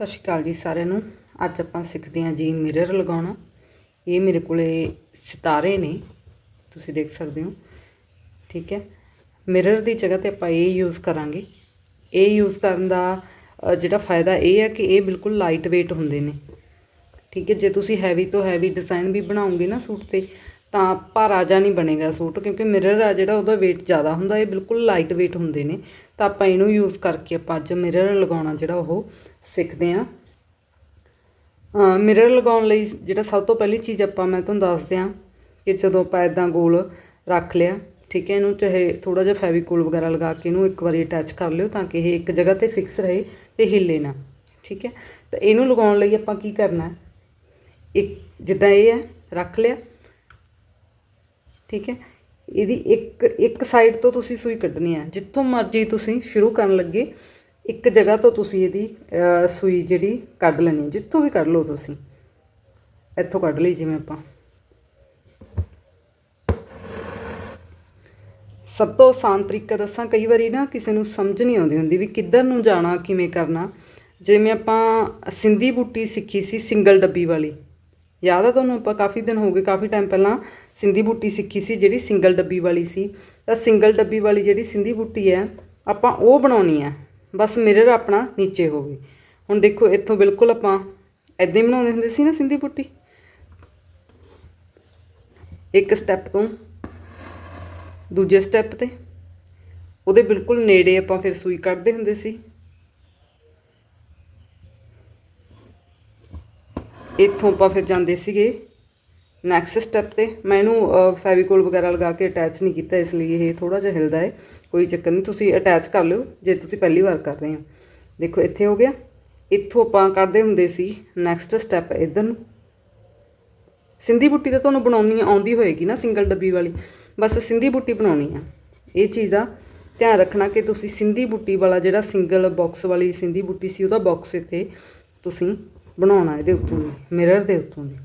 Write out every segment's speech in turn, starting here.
ਸਤਿ ਸ਼੍ਰੀ ਅਕਾਲ ਜੀ ਸਾਰਿਆਂ ਨੂੰ। ਅੱਜ ਆਪਾਂ ਸਿੱਖਦੇ ਹਾਂ ਜੀ ਮਿਰਰ ਲਗਾਉਣਾ। ਇਹ ਮੇਰੇ ਕੋਲੇ ਸਿਤਾਰੇ ਨੇ, ਤੁਸੀਂ ਦੇਖ ਸਕਦੇ ਹੋ। ਠੀਕ ਹੈ। ਮਿਰਰ ਦੀ ਜਗ੍ਹਾ ਤੇ ਆਪਾਂ ਇਹ ਯੂਜ਼ ਕਰਾਂਗੇ। ਇਹ ਯੂਜ਼ ਕਰਨ ਦਾ ਜਿਹੜਾ ਫਾਇਦਾ ਇਹ ਹੈ ਕਿ ਇਹ ਬਿਲਕੁਲ ਲਾਈਟ weight ਹੁੰਦੇ ਨੇ। ਠੀਕ ਹੈ। ਜੇ ਤੁਸੀਂ ਹੈਵੀ ਤੋਂ ਹੈਵੀ ਡਿਜ਼ਾਈਨ ਵੀ ਬਣਾਉਂਗੇ ਨਾ ਸੂਟ ਤੇ ਤਾਂ ਭਾਰਾ ਜਿਹਾ ਨਹੀਂ ਬਣੇਗਾ ਸੂਟ, ਕਿਉਂਕਿ ਮਿਰਰ ਆ ਜਿਹੜਾ ਉਹਦਾ weight ਜ਼ਿਆਦਾ ਹੁੰਦਾ, ਇਹ ਬਿਲਕੁਲ ਲਾਈਟ weight ਹੁੰਦੇ ਨੇ। ਤਾਂ ਆਪਾਂ ਇਹਨੂੰ ਯੂਜ਼ ਕਰਕੇ ਆਪਾਂ ਅੱਜ ਮਿਰਰ ਲਗਾਉਣਾ ਜਿਹੜਾ ਉਹ ਸਿੱਖਦੇ ਹਾਂ। ਮਿਰਰ ਲਗਾਉਣ ਲਈ ਜਿਹੜਾ ਸਭ ਤੋਂ ਪਹਿਲੀ ਚੀਜ਼ ਆਪਾਂ, ਮੈਂ ਤੁਹਾਨੂੰ ਦੱਸਦੇ ਦਿਆਂ ਕਿ ਜਦੋਂ ਆਪਾਂ ਇਦਾਂ ਗੋਲ ਰੱਖ ਲਿਆ, ਠੀਕ ਹੈ, ਇਹਨੂੰ ਚਾਹੇ ਥੋੜਾ ਜਿਹਾ ਫੈਵੀਕੋਲ ਵਗੈਰਾ ਲਗਾ ਕੇ ਇਹਨੂੰ ਇੱਕ ਵਾਰੀ ਅਟੈਚ ਕਰ ਲਿਓ ਤਾਂ ਕਿ ਇਹ ਇੱਕ ਜਗ੍ਹਾ ਤੇ ਫਿਕਸ ਰਹੇ ਤੇ ਹਿੱਲੇ ਨਾ, ਠੀਕ ਹੈ। ਤਾਂ ਇਹਨੂੰ ਲਗਾਉਣ ਲਈ ਆਪਾਂ ਕੀ ਕਰਨਾ ਇੱਕ, ਜਿੱਦਾਂ ਇਹ ਹੈ, ਰੱਖ ਲਿਆ। ਠੀਕ ਹੈ? ਇਹਦੀ ਇੱਕ ਇੱਕ ਸਾਈਡ ਤੋਂ ਤੁਸੀਂ ਸੂਈ ਕੱਢਣੀ ਹੈ। ਜਿੱਥੋਂ ਮਰਜ਼ੀ ਤੁਸੀਂ ਸ਼ੁਰੂ ਕਰਨ ਲੱਗੇ, ਇੱਕ ਜਗ੍ਹਾ ਤੋਂ ਤੁਸੀਂ ਇਹਦੀ ਸੂਈ ਜਿਹੜੀ ਕੱਢ ਲੈਣੀ ਜਿੱਥੋਂ ਵੀ ਕੱਢ ਲਓ ਤੁਸੀਂ। ਇੱਥੋਂ ਕੱਢ ਲਈ ਜਿਵੇਂ ਆਪਾਂ। ਸਭ ਤੋਂ ਆਸਾਨ ਤਰੀਕਾ ਦੱਸਾਂ, ਕਈ ਵਾਰੀ ਨਾ ਕਿਸੇ ਨੂੰ ਸਮਝ ਨਹੀਂ ਆਉਂਦੀ ਹੁੰਦੀ ਵੀ ਕਿੱਧਰ ਨੂੰ ਜਾਣਾ, ਕਿਵੇਂ ਕਰਨਾ। ਜਿਵੇਂ ਆਪਾਂ ਸਿੰਧੀ ਬੂਟੀ ਸਿੱਖੀ ਸੀ, ਸਿੰਗਲ ਡੱਬੀ ਵਾਲੀ। ਯਾਦ ਆ ਤੁਹਾਨੂੰ ਆਪਾਂ ਕਾਫੀ ਦਿਨ ਹੋ ਗਏ, ਕਾਫੀ ਟਾਈਮ ਪਹਿਲਾਂ ਸਿੰਧੀ ਬੂਟੀ ਸਿੱਖੀ ਸੀ, ਜਿਹੜੀ ਸਿੰਗਲ ਡੱਬੀ ਵਾਲੀ ਸੀ। ਤਾਂ ਸਿੰਗਲ ਡੱਬੀ ਵਾਲੀ ਜਿਹੜੀ ਸਿੰਧੀ ਬੂਟੀ ਹੈ, ਆਪਾਂ ਉਹ ਬਣਾਉਣੀ ਹੈ। ਬਸ ਮਿਰਰ ਆਪਣਾ ਨੀਚੇ ਹੋਵੇ। ਹੁਣ ਦੇਖੋ, ਇੱਥੋਂ ਬਿਲਕੁਲ ਆਪਾਂ ਐਦਾਂ ਹੀ ਬਣਾਉਂਦੇ ਹੁੰਦੇ ਸੀ ਨਾ ਸਿੰਧੀ ਬੂਟੀ। ਇੱਕ ਸਟੈਪ ਤੋਂ ਦੂਜੇ ਸਟੈਪ ਤੇ। ਉਹਦੇ ਬਿਲਕੁਲ ਨੇੜੇ ਆਪਾਂ ਫਿਰ ਸੂਈ ਕੱਢਦੇ ਹੁੰਦੇ ਸੀ। ਇੱਥੋਂ ਆਪਾਂ ਫਿਰ ਜਾਂਦੇ ਸੀਗੇ ਨੈਕਸਟ ਸਟੈਪ ਤੇ ਮੈਂ ਇਹਨੂੰ ਫੈਵੀਕੋਲ ਵਗੈਰਾ ਲਗਾ ਕੇ ਅਟੈਚ ਨਹੀਂ ਕੀਤਾ, ਇਸ ਲਈ ਇਹ ਥੋੜਾ ਜਿਹਾ ਹਿਲਦਾ ਹੈ। ਕੋਈ ਚੱਕਰ ਨਹੀਂ, ਤੁਸੀਂ ਅਟੈਚ ਕਰ ਲਿਓ, ਜੇ ਤੁਸੀਂ ਪਹਿਲੀ ਵਾਰ ਕਰ ਰਹੇ ਹੋ। ਦੇਖੋ, ਇੱਥੇ ਹੋ ਗਿਆ। ਇੱਥੋਂ ਆਪਾਂ ਕਰਦੇ ਹੁੰਦੇ ਸੀ ਨੈਕਸਟ ਸਟੈਪ ਇਧਰ ਨੂੰ। ਸਿੰਧੀ ਬੁੱਟੀ ਤਾਂ ਤੁਹਾਨੂੰ ਬਣਾਉਣੀ ਆਉਂਦੀ ਹੋਏਗੀ ਨਾ ਸਿੰਗਲ ਡੱਬੀ ਵਾਲੀ। ਬਸ ਸਿੰਧੀ ਬੁੱਟੀ ਬਣਾਉਣੀ ਆ। ਇਹ ਚੀਜ਼ ਦਾ ਧਿਆਨ ਰੱਖਣਾ ਕਿ ਤੁਸੀਂ ਸਿੰਧੀ ਬੁੱਟੀ ਵਾਲਾ ਜਿਹੜਾ ਸਿੰਗਲ ਬਾਕਸ ਵਾਲੀ ਸਿੰਧੀ ਬੁੱਟੀ ਸੀ, ਉਹਦਾ ਬਾਕਸ ਇੱਥੇ ਤੁਸੀਂ ਬਣਾਉਣਾ ਇਹਦੇ ਉੱਤੋਂ ਦੀ ਮਿਰਰ ਦੇ ਉੱਤੋਂ ਦੀ।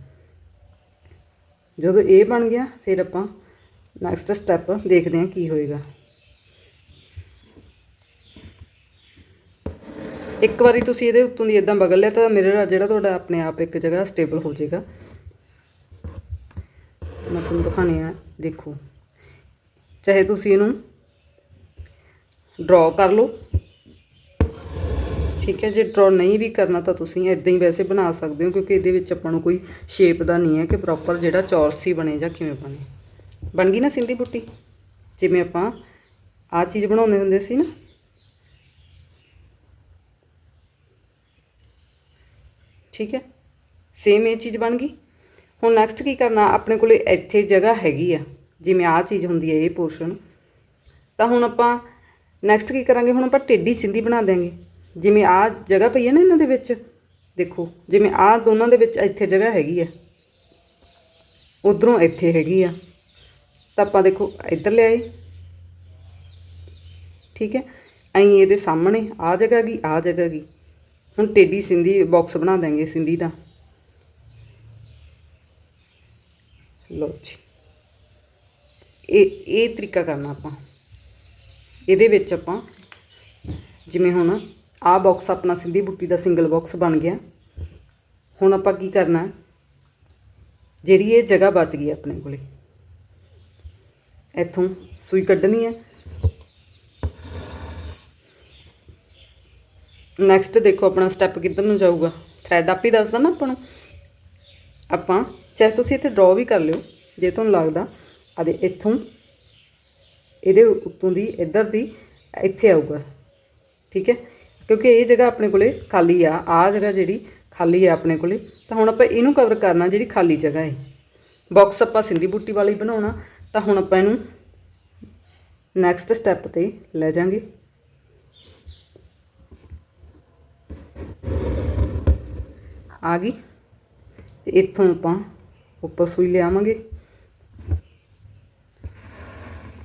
ਜਦੋਂ ਇਹ ਬਣ ਗਿਆ, ਫਿਰ ਆਪਾਂ ਨੈਕਸਟ ਸਟੈਪ ਦੇਖਦੇ ਹਾਂ ਕੀ ਹੋਏਗਾ। ਇੱਕ ਵਾਰੀ ਤੁਸੀਂ ਇਹਦੇ ਉੱਤੋਂ ਦੀ ਇਦਾਂ ਬਗਲ ਲਿਆ, ਤਾਂ ਮਿਰਰ ਜਿਹੜਾ ਤੁਹਾਡਾ ਆਪਣੇ ਆਪ ਇੱਕ ਜਗ੍ਹਾ ਸਟੇਬਲ ਹੋ ਜਾਏਗਾ। ਮੈਂ ਤੁਹਾਨੂੰ ਦਿਖਾਣੇ ਆ ਦੇਖੋ। ਚਾਹੇ ਤੁਸੀਂ ਇਹਨੂੰ ਡਰਾ ਕਰ ਲਓ। ਠੀਕ ਹੈ, ਜੇ ਡਰਾ ਨਹੀਂ ਵੀ ਕਰਨਾ ਤਾਂ ਤੁਸੀਂ ਇਦਾਂ ਹੀ ਵੈਸੇ ਬਣਾ ਸਕਦੇ ਹੋ, ਕਿਉਂਕਿ ਇਹਦੇ ਵਿੱਚ ਆਪਾਂ ਨੂੰ ਕੋਈ ਸ਼ੇਪ ਦਾ ਨਹੀਂ ਹੈ ਕਿ ਪ੍ਰੋਪਰ ਜਿਹੜਾ ਚੌਰਸੀ ਬਣੇ ਜਾਂ ਕਿਵੇਂ ਬਣੇ। ਬਣ ਗਈ ਨਾ ਸਿੰਧੀ ਬੁੱਟੀ? ਜਿਵੇਂ ਆਪਾਂ ਆ ਚੀਜ਼ ਬਣਾਉਂਦੇ ਹੁੰਦੇ ਸੀ ਨਾ। ਠੀਕ ਹੈ ਸੇਮ ਇਹ ਚੀਜ਼ ਬਣ ਗਈ। ਹੁਣ ਨੈਕਸਟ ਕੀ ਕਰਨਾ, ਆਪਣੇ ਕੋਲੇ ਇੱਥੇ ਜਗ੍ਹਾ ਹੈਗੀ ਆ, ਜਿਵੇਂ ਆਹ ਚੀਜ਼ ਹੁੰਦੀ ਹੈ, ਇਹ ਪੋਰਸ਼ਨ ਤਾਂ ਹੁਣ ਆਪਾਂ ਨੈਕਸਟ ਕੀ ਕਰਾਂਗੇ, ਹੁਣ ਆਪਾਂ ਟੇਢੀ ਸਿੰਧੀ ਬਣਾ ਦੇਾਂਗੇ ਜਿਵੇਂ ਆਹ ਜਗ੍ਹਾ ਪਈ ਹੈ ਨਾ ਇਹਨਾਂ ਦੇ ਵਿੱਚ, ਦੇਖੋ, ਜਿਵੇਂ ਆਹ ਦੋਨਾਂ ਦੇ ਵਿੱਚ ਇੱਥੇ ਜਗ੍ਹਾ ਹੈਗੀ ਆ, ਉਧਰੋਂ ਇੱਥੇ ਹੈਗੀ ਆ। ਤਾਂ ਆਪਾਂ ਦੇਖੋ, ਇੱਧਰ ਲਿਆਏ। ਠੀਕ ਹੈ? ਐਂ ਇਹਦੇ ਸਾਹਮਣੇ ਆ ਜਗ੍ਹਾ ਗਈ ਆ ਜਗ੍ਹਾ ਗਈ ਹੁਣ ਟੇਡੀ ਸਿੰਧੀ ਬਾਕਸ ਬਣਾ ਦਾਂਗੇ ਸਿੰਧੀ ਦਾ। ਲਓ ਜੀ। ਇਹ ਇਹ ਤਰੀਕਾ ਕਰਨਾ ਆਪਾਂ। ਇਹਦੇ ਵਿੱਚ ਆਪਾਂ ਜਿਵੇਂ ਹੁਣ ਆਹ ਬਾਕਸ ਆਪਣਾ ਸਿੰਧੀ ਬੁੱਟੀ ਦਾ ਸਿੰਗਲ ਬਾਕਸ ਬਣ ਗਿਆ। ਹੁਣ ਆਪਾਂ ਕੀ ਕਰਨਾ? ਜਿਹੜੀ ਇਹ ਜਗ੍ਹਾ ਬਚ ਗਈ ਆਪਣੇ ਕੋਲੇ। ਇੱਥੋਂ ਸੂਈ ਕੱਢਣੀ ਹੈ। ਨੈਕਸਟ ਦੇਖੋ ਆਪਣਾ ਸਟੈਪ ਕਿੱਧਰ ਨੂੰ ਜਾਊਗਾ। ਥ੍ਰੈਡ ਆਪ ਹੀ ਦੱਸਦਾ ਨਾ ਆਪਾਂ ਨੂੰ ਆਪਾਂ ਚਾਹੇ ਤੁਸੀਂ ਇੱਥੇ ਡਰਾ ਵੀ ਕਰ ਲਿਓ, ਜੇ ਤੁਹਾਨੂੰ ਲੱਗਦਾ। ਆਦੇ ਇੱਥੋਂ ਇਹਦੇ ਉੱਤੋਂ ਦੀ ਇੱਧਰ ਦੀ ਇੱਥੇ ਆਊਗਾ। ਠੀਕ ਹੈ? ਕਿਉਂਕਿ ਇਹ ਜਗ੍ਹਾ ਆਪਣੇ ਕੋਲੇ ਖਾਲੀ ਆ ਆ ਜਗ੍ਹਾ ਜਿਹੜੀ ਖਾਲੀ ਆ ਆਪਣੇ ਕੋਲੇ, ਤਾਂ ਹੁਣ ਆਪਾਂ ਇਹਨੂੰ ਕਵਰ ਕਰਨਾ ਜਿਹੜੀ ਖਾਲੀ ਜਗ੍ਹਾ ਹੈ ਬਾਕਸ ਆਪਾਂ ਸਿੰਧੀ ਬੂਟੀ ਵਾਲੀ ਬਣਾਉਣਾ, ਤਾਂ ਹੁਣ ਆਪਾਂ ਇਹਨੂੰ ਨੈਕਸਟ ਸਟੈਪ ਤੇ ਲੈ ਜਾਾਂਗੇ। ਆ ਗਈ। ਤੇ ਇੱਥੋਂ ਆਪਾਂ ਉੱਪਰ ਸੂਈ ਲਿਆਵਾਂਗੇ।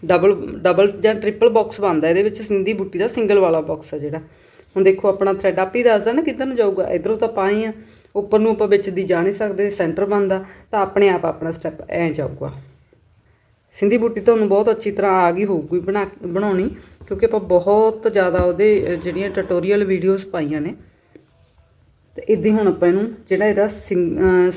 ਡਬਲ ਡਬਲ ਜਾਂ ਟ੍ਰਿਪਲ ਬਾਕਸ ਬਣਦਾ ਇਹਦੇ ਵਿੱਚ, ਸਿੰਧੀ ਬੁੱਟੀ ਦਾ ਸਿੰਗਲ ਵਾਲਾ ਬਾਕਸ ਆ ਜਿਹੜਾ। ਹੁਣ ਦੇਖੋ ਆਪਣਾ ਥ੍ਰੈਡ ਆਪ ਹੀ ਦੱਸਦਾ ਨਾ ਕਿੱਧਰ ਨੂੰ ਜਾਊਗਾ, ਇਧਰੋਂ ਤਾਂ ਪਾਏ ਆ ਉੱਪਰ ਨੂੰ ਆਪਾਂ ਵਿੱਚ ਦੀ ਜਾ ਨਹੀਂ ਸਕਦੇ ਸੈਂਟਰ ਬਣਦਾ, ਤਾਂ ਆਪਣੇ ਆਪ ਆਪਣਾ ਸਟੈਪ ਐ ਜਾਊਗਾ। ਸਿੰਧੀ ਬੂਟੀ ਤੁਹਾਨੂੰ ਬਹੁਤ ਅੱਛੀ ਤਰ੍ਹਾਂ ਆ ਗਈ ਹੋਊਗੀ ਬਣਾ, ਬਣਾਉਣੀ, ਕਿਉਂਕਿ ਆਪਾਂ ਬਹੁਤ ਜ਼ਿਆਦਾ ਉਹਦੇ ਜਿਹੜੀਆਂ ਟਿਊਟੋਰੀਅਲ ਵੀਡੀਓਜ਼ ਪਾਈਆਂ ਨੇ। ਤੇ ਇਦਾਂ ਹੁਣ ਆਪਾਂ ਇਹਨੂੰ ਜਿਹੜਾ ਇਹਦਾ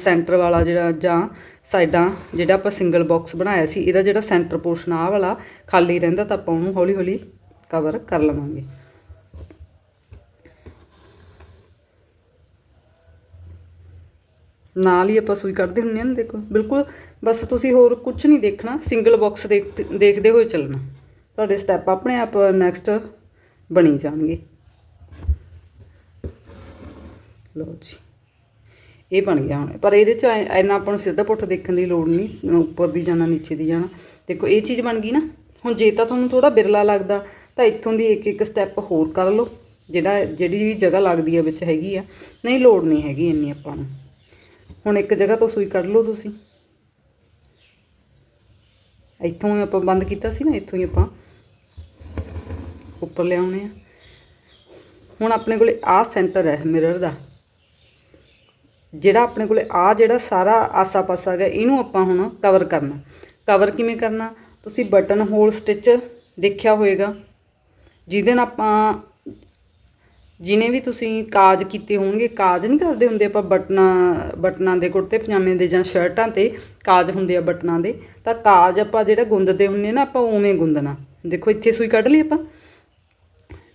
ਸੈਂਟਰ ਵਾਲਾ ਜਿਹੜਾ ਜਾਂ ਸਾਈਡਾਂ, ਜਿਹੜਾ ਆਪਾਂ ਸਿੰਗਲ ਬਾਕਸ ਬਣਾਇਆ ਸੀ, ਇਹਦਾ ਜਿਹੜਾ ਸੈਂਟਰ ਪੋਰਸ਼ਨ ਆਹ ਵਾਲਾ ਖਾਲੀ ਰਹਿੰਦਾ ਤਾਂ ਆਪਾਂ ਉਹਨੂੰ ਹੌਲੀ ਹੌਲੀ ਕਵਰ ਕਰ ਲਵਾਂਗੇ। ਨਾਲ ਹੀ ਆਪਾਂ ਸੂਈ ਕੱਢਦੇ ਹੁੰਦੇ ਆ ਨਾ, ਦੇਖੋ। ਬਿਲਕੁਲ, ਬਸ ਤੁਸੀਂ ਹੋਰ ਕੁਝ ਨਹੀਂ ਦੇਖਣਾ ਸਿੰਗਲ ਬਾਕਸ ਦੇਖਦੇ ਹੋਏ ਚੱਲਣਾ। ਤੁਹਾਡੇ ਸਟੈਪ ਆਪਣੇ ਆਪ ਨੈਕਸਟ ਬਣੀ ਜਾਣਗੇ। ਲਓ ਜੀ। ਇਹ ਬਣ ਗਿਆ ਹੁਣ। ਪਰ ਇਹਦੇ ਚ ਇੰਨਾ ਆਪਾਂ ਨੂੰ ਸਿੱਧਾ ਪੁੱਠ ਦੇਖਣ ਦੀ ਲੋੜ ਨਹੀਂ ਉੱਪਰ ਦੀ ਜਾਣਾ, ਨੀਚੇ ਦੀ ਜਾਣਾ। ਦੇਖੋ, ਇਹ ਚੀਜ਼ ਬਣ ਗਈ ਨਾ। ਹੁਣ ਜੇ ਤਾਂ ਤੁਹਾਨੂੰ ਥੋੜਾ ਬਿਰਲਾ ਲੱਗਦਾ, ਤਾਂ ਇੱਥੋਂ ਦੀ ਇੱਕ ਇੱਕ ਸਟੈਪ ਹੋਰ ਕਰ ਲਓ। ਜਿਹੜਾ ਜਿਹੜੀ ਵੀ ਜਗ੍ਹਾ ਲੱਗਦੀ ਹੈ ਵਿੱਚ ਹੈਗੀ ਆ। ਨਹੀਂ, ਲੋੜ ਨਹੀਂ ਹੈਗੀ ਇੰਨੀ ਆਪਾਂ ਨੂੰ। ਹੁਣ ਇੱਕ ਜਗ੍ਹਾ ਤੋਂ ਸੂਈ ਕੱਢ ਲਓ ਤੁਸੀਂ। ਇੱਥੋਂ ਆਪਾਂ ਬੰਦ ਕੀਤਾ ਸੀ ਨਾ, ਇੱਥੋਂ ਹੀ ਆਪਾਂ ਉੱਪਰ ਲਿਆਉਣੇ ਆ। ਹੁਣ ਆਪਣੇ ਕੋਲੇ ਆਹ ਸੈਂਟਰ ਹੈ ਮਿਰਰ ਦਾ। ਜਿਹੜਾ ਆਪਣੇ ਕੋਲੇ ਆ ਜਿਹੜਾ ਸਾਰਾ ਆਸਾ-ਪਾਸਾ ਹੈਗਾ, ਇਹਨੂੰ ਆਪਾਂ ਹੁਣ ਕਵਰ ਕਰਨਾ। ਕਵਰ ਕਿਵੇਂ ਕਰਨਾ? ਤੁਸੀਂ ਬਟਨ ਹੋਲ ਸਟਿਚ ਦੇਖਿਆ ਹੋਵੇਗਾ ਜਿਹਦੇ ਨਾਲ ਆਪਾਂ ਜਿਨੇ ਵੀ ਤੁਸੀਂ ਕਾਜ ਕੀਤੇ ਹੋਣਗੇ, ਕਾਜ ਨਹੀਂ ਕਰਦੇ ਹੁੰਦੇ ਆਪਾਂ ਬਟਨਾਂ ਬਟਨਾਂ ਦੇ ਕੁੜਤੇ ਪਜਾਮੇ ਦੇ ਜਾਂ ਸ਼ਰਟਾਂ ਤੇ ਕਾਜ ਹੁੰਦੇ ਆ ਬਟਨਾਂ ਦੇ। ਤਾਂ ਕਾਜ ਆਪਾਂ ਜਿਹੜਾ ਗੁੰਦਦੇ ਹੁੰਦੇ ਨਾ, ਆਪਾਂ ਉਵੇਂ ਗੁੰਦਣਾ। ਦੇਖੋ, ਇੱਥੇ ਸੂਈ ਕੱਢ ਲਈ ਆਪਾਂ।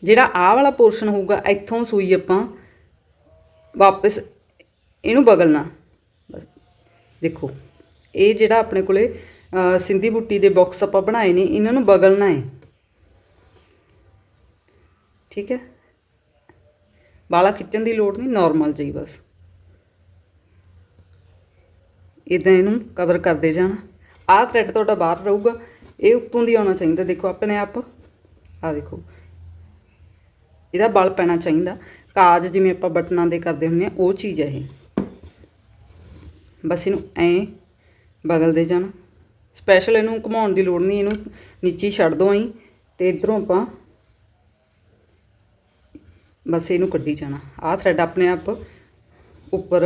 ਜਿਹੜਾ ਆਹ ਵਾਲਾ ਪੋਰਸ਼ਨ ਹੋਊਗਾ, ਇੱਥੋਂ ਸੂਈ ਆਪਾਂ ਵਾਪਸ ਇਹਨੂੰ ਬਗਲਣਾ। ਦੇਖੋ, ਇਹ ਜਿਹੜਾ ਆਪਣੇ ਕੋਲੇ ਸਿੰਧੀ ਬੁੱਟੀ ਦੇ ਬਾਕਸ ਆਪਾਂ ਬਣਾਏ ਨੇ, ਇਹਨਾਂ ਨੂੰ ਬਗਲਣਾ ਹੈ। ਠੀਕ ਹੈ? ਵਾਲਾ ਖਿੱਚਣ ਦੀ ਲੋੜ ਨਹੀਂ ਨਾਰਮਲ ਜਿਹੀ ਬਸ। ਇਦਾਂ ਇਹਨੂੰ ਕਵਰ ਕਰਦੇ ਜਾਣਾ। ਆਹ ਥ੍ਰੈਡ ਤੁਹਾਡਾ ਬਾਹਰ ਰਹੂਗਾ, ਇਹ ਉੱਤੋਂ ਦੀ ਆਉਣਾ ਚਾਹੀਦਾ, ਦੇਖੋ ਆਪਣੇ ਆਪ। ਆ ਦੇਖੋ। ਇਹਦਾ ਬਲ ਪੈਣਾ ਚਾਹੀਦਾ। ਕਾਜ ਜਿਵੇਂ ਆਪਾਂ ਬਟਨਾਂ ਦੇ ਕਰਦੇ ਹੁੰਦੇ ਆ ਉਹ ਚੀਜ਼ ਹੈ ਇਹ। ਬਸ ਇਹਨੂੰ ਐ ਬਗਲਦੇ ਜਾਣਾ। ਸਪੈਸ਼ਲ ਇਹਨੂੰ ਘੁਮਾਉਣ ਦੀ ਲੋੜ ਨਹੀਂ, ਇਹਨੂੰ ਨੀਚੇ ਛੱਡ ਦੋ ਆਈ ਤੇ ਇਧਰੋਂ ਆਪਾਂ ਬਸ ਇਹਨੂੰ ਕੱਢੀ ਜਾਣਾ। ਆਹ ਥਰੈਡ ਆਪਣੇ ਆਪ ਉੱਪਰ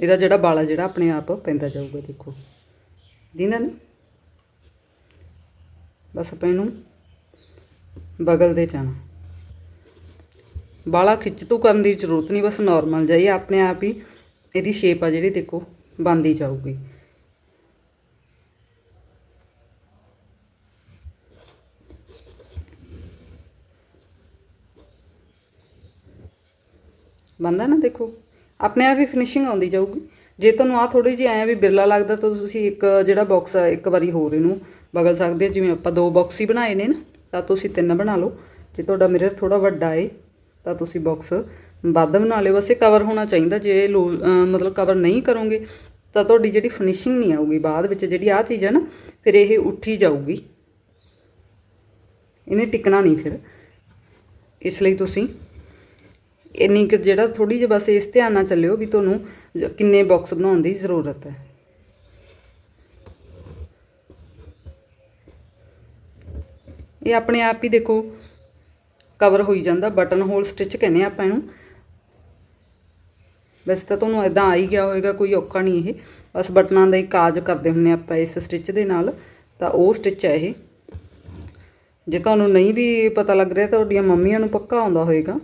ਇਹਦਾ ਜਿਹੜਾ ਬਾਲਾ ਜਿਹੜਾ ਆਪਣੇ ਆਪ ਪੈਂਦਾ ਜਾਊਗਾ, ਦੇਖੋ। ਦਿੰਦਾ ਨਾ। ਬਸ ਆਪਾਂ ਇਹਨੂੰ ਬਗਲਦੇ ਜਾਣਾ। ਬਾਲਾ ਖਿੱਚ ਤੂ ਕਰਨ ਦੀ ਜ਼ਰੂਰਤ ਨਹੀਂ, ਬਸ ਨਾਰਮਲ ਜਾਈ ਆਪਣੇ ਆਪ ਹੀ ਇਹਦੀ ਸ਼ੇਪ ਆ ਜਿਹੜੀ, ਦੇਖੋ, ਬਣਦੀ ਜਾਊਗੀ। ਬੰਦਾ ਨਾ ਦੇਖੋ। ਆਪਣੇ ਆਪ ਹੀ ਫਿਨਿਸ਼ਿੰਗ ਆਉਂਦੀ ਜਾਊਗੀ। ਜੇ ਤੁਹਾਨੂੰ ਆ ਥੋੜੀ ਜਿਹੀ ਐਂ ਵੀ ਬਿਰਲਾ ਲੱਗਦਾ ਤਾਂ ਤੁਸੀਂ ਇੱਕ ਜਿਹੜਾ ਬਾਕਸ ਆ, ਇੱਕ ਵਾਰੀ ਹੋਰ ਇਹਨੂੰ ਬਗਲ ਸਕਦੇ ਜਿਵੇਂ ਆਪਾਂ ਦੋ ਬਾਕਸ ਹੀ ਬਣਾਏ ਨੇ ਨਾ, ਤਾਂ ਤੁਸੀਂ ਤਿੰਨ ਬਣਾ ਲਓ। ਜੇ ਤੁਹਾਡਾ ਮਿਰਰ ਥੋੜਾ ਵੱਡਾ ਏ, ਤਾਂ ਤੁਸੀਂ ਬਾਕਸ ਵੱਧ ਬਣਾ ਲਿਓ। ਬਸ ਇਹ ਕਵਰ ਹੋਣਾ ਚਾਹੀਦਾ। ਜੇ ਲੋ ਮਤਲਬ ਕਵਰ ਨਹੀਂ ਕਰੋਗੇ, ਤਾਂ ਤੁਹਾਡੀ ਜਿਹੜੀ ਫਿਨਿਸ਼ਿੰਗ ਨਹੀਂ ਆਊਗੀ। ਬਾਅਦ ਵਿੱਚ ਜਿਹੜੀ ਆ ਚੀਜ਼ ਹੈ ਨਾ, ਫਿਰ ਇਹ ਉੱਠੀ ਜਾਊਗੀ। ਇਹਨੇ ਟਿਕਣਾ ਨਹੀਂ ਫਿਰ। ਇਸ ਲਈ ਤੁਸੀਂ ਇੰਨੀ ਕੁ ਜਿਹੜਾ ਥੋੜੀ ਜਿਹੀ ਬਸ ਇਸ ਧਿਆਨ ਨਾਲ ਚੱਲਿਓ ਵੀ ਤੁਹਾਨੂੰ ਕਿੰਨੇ ਬਾਕਸ ਬਣਾਉਣ ਦੀ ਜ਼ਰੂਰਤ ਹੈ। ਇਹ ਆਪਣੇ ਆਪ ਹੀ ਦੇਖੋ ਕਵਰ ਹੋਈ ਜਾਂਦਾ ਬਟਨ ਹੋਲ ਸਟਿਚ ਕਹਿੰਦੇ ਆ ਆਪਾਂ ਇਹਨੂੰ। ਵੈਸੇ ਤਾਂ ਤੁਹਾਨੂੰ ਇਦਾਂ ਆ ਹੀ ਗਿਆ ਹੋਵੇਗਾ ਕੋਈ ਔਖਾ ਨਹੀਂ ਇਹ। ਬਸ ਬਟਨਾਂ ਦਾ ਹੀ ਕਾਜ ਕਰਦੇ ਹੁੰਨੇ ਆਪਾਂ ਇਸ ਸਟਿਚ ਦੇ ਨਾਲ, ਤਾਂ ਉਹ ਸਟਿਚ ਹੈ ਇਹ। ਜੇ ਤੁਹਾਨੂੰ ਨਹੀਂ ਵੀ ਪਤਾ ਲੱਗ ਰਿਹਾ ਤਾਂ ਤੁਹਾਡੀਆਂ ਮੰਮੀਆਂ ਨੂੰ ਪੱਕਾ ਆਉਂਦਾ ਹੋਵੇਗਾ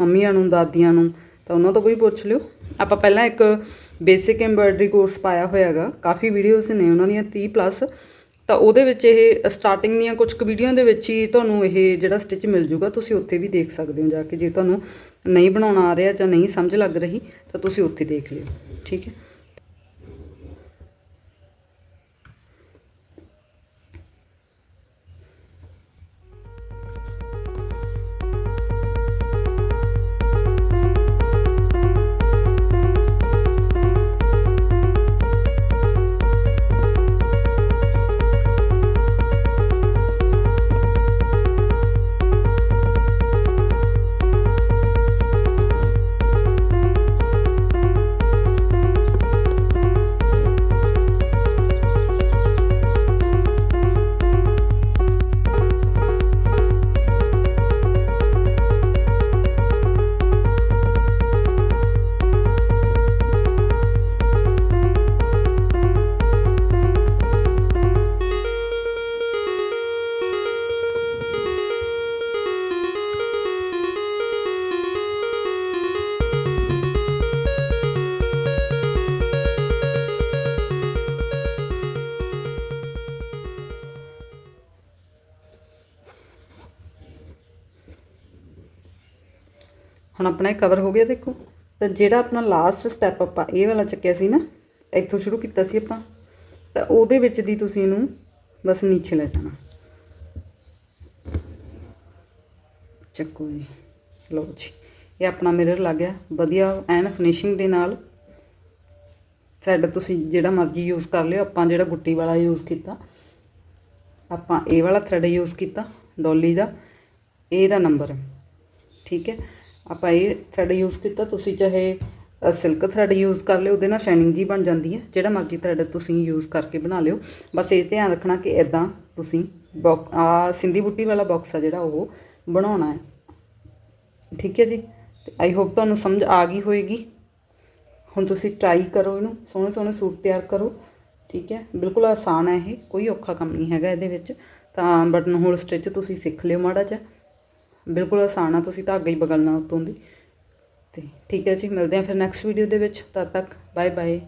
ਮੰਮੀਆਂ ਨੂੰ, ਦਾਦੀਆਂ ਨੂੰ, ਤਾਂ ਉਹਨਾਂ ਤੋਂ ਵੀ ਪੁੱਛ ਲਿਓ। ਆਪਾਂ ਪਹਿਲਾਂ ਇੱਕ ਬੇਸਿਕ ਐਮਬਰਾਇਡਰੀ ਕੋਰਸ ਪਾਇਆ ਹੋਇਆ ਹੈਗਾ। ਕਾਫੀ ਵੀਡੀਓਜ਼ ਨੇ ਉਹਨਾਂ ਦੀਆਂ 30 ਪਲੱਸ ਤਾਂ ਉਹਦੇ ਵਿੱਚ ਇਹ ਸਟਾਰਟਿੰਗ ਦੀਆਂ ਕੁਝ ਕੁ ਵੀਡੀਓ ਦੇ ਵਿੱਚ ਹੀ ਤੁਹਾਨੂੰ ਇਹ ਜਿਹੜਾ ਸਟਿਚ ਮਿਲ ਜੂਗਾ, ਤੁਸੀਂ ਉੱਥੇ ਵੀ ਦੇਖ ਸਕਦੇ ਹੋ ਜਾ ਕੇ। ਜੇ ਤੁਹਾਨੂੰ ਨਹੀਂ ਬਣਾਉਣਾ ਆ ਰਿਹਾ ਜਾਂ ਨਹੀਂ ਸਮਝ ਲੱਗ ਰਹੀ, ਤਾਂ ਤੁਸੀਂ ਉੱਥੇ ਦੇਖ ਲਿਓ। ਠੀਕ ਹੈ? ਹੁਣ ਆਪਣਾ ਇਹ ਕਵਰ ਹੋ ਗਿਆ ਦੇਖੋ। ਤਾਂ ਜਿਹੜਾ ਆਪਣਾ ਲਾਸਟ ਸਟੈਪ ਆਪਾਂ ਇਹ ਵਾਲਾ ਚੱਕਿਆ ਸੀ ਨਾ, ਇੱਥੋਂ ਸ਼ੁਰੂ ਕੀਤਾ ਸੀ ਆਪਾਂ। ਤਾਂ ਉਹਦੇ ਵਿੱਚ ਦੀ ਤੁਸੀਂ ਇਹਨੂੰ ਬਸ ਨੀਚੇ ਲੈ ਜਾਣਾ। ਚੱਕੋ ਜੀ। ਲਓ ਜੀ। ਇਹ ਆਪਣਾ ਮਿਰਰ ਲੱਗ ਗਿਆ। ਵਧੀਆ ਐਨ ਫਿਨਿਸ਼ਿੰਗ ਦੇ ਨਾਲ। ਥਰੈਡ ਤੁਸੀਂ ਜਿਹੜਾ ਮਰਜ਼ੀ ਯੂਜ਼ ਕਰ ਲਿਓ। ਆਪਾਂ ਜਿਹੜਾ ਗੁੱਟੀ ਵਾਲਾ ਯੂਜ਼ ਕੀਤਾ। ਆਪਾਂ ਇਹ ਵਾਲਾ ਥਰੈਡ ਯੂਜ਼ ਕੀਤਾ, ਡੋਲੀ ਦਾ। ਇਹ ਦਾ ਨੰਬਰ ਠੀਕ ਹੈ। ਆਪਾਂ ਇਹ ਥਰੈਡ ਯੂਜ਼ ਕੀਤਾ, ਤੁਸੀਂ ਚਾਹੇ ਸਿਲਕ ਥਰੈਡ ਯੂਜ਼ ਕਰ ਲਿਓ, ਉਹਦੇ ਨਾਲ ਸ਼ਾਈਨਿੰਗ ਜੀ ਬਣ ਜਾਂਦੀ ਹੈ। ਜਿਹੜਾ ਮਰਜ਼ੀ ਥਰੈਡ ਤੁਸੀਂ ਯੂਜ਼ ਕਰਕੇ ਬਣਾ ਲਿਓ। ਬਸ ਇਹ ਧਿਆਨ ਰੱਖਣਾ ਕਿ ਇਦਾਂ ਤੁਸੀਂ ਬੌਕ ਆ ਸਿੰਧੀ ਬੁੱਟੀ ਵਾਲਾ ਬਾਕਸ ਆ ਜਿਹੜਾ ਉਹ ਬਣਾਉਣਾ ਹੈ। ਠੀਕ ਹੈ ਜੀ? ਤੇ ਆਈ ਹੋਪ ਤੁਹਾਨੂੰ ਸਮਝ ਆ ਗਈ ਹੋਏਗੀ। ਹੁਣ ਤੁਸੀਂ ਟਰਾਈ ਕਰੋ ਇਹਨੂੰ। ਸੋਹਣੇ ਸੋਹਣੇ ਸੂਟ ਤਿਆਰ ਕਰੋ। ਠੀਕ ਹੈ? ਬਿਲਕੁਲ ਆਸਾਨ ਹੈ ਇਹ। ਕੋਈ ਔਖਾ ਕੰਮ ਨਹੀਂ ਹੈਗਾ ਇਹਦੇ ਵਿੱਚ। ਤਾਂ ਬਟਨ ਹੋਲ ਸਟਿਚ ਤੁਸੀਂ ਸਿੱਖ ਲਿਓ ਮਾੜਾ ਜਿਹਾ। ਬਿਲਕੁਲ ਆਸਾਨ ਆ, ਤੁਸੀਂ ਧਾਗਾ ਹੀ ਬਗਲਣਾ ਉਤੋਂ ਦੀ। ਤੇ ਠੀਕ ਹੈ ਜੀ, ਮਿਲਦੇ ਹਾਂ ਫਿਰ ਨੈਕਸਟ ਵੀਡੀਓ ਦੇ ਵਿੱਚ। ਤਦ ਤੱਕ ਬਾਏ ਬਾਏ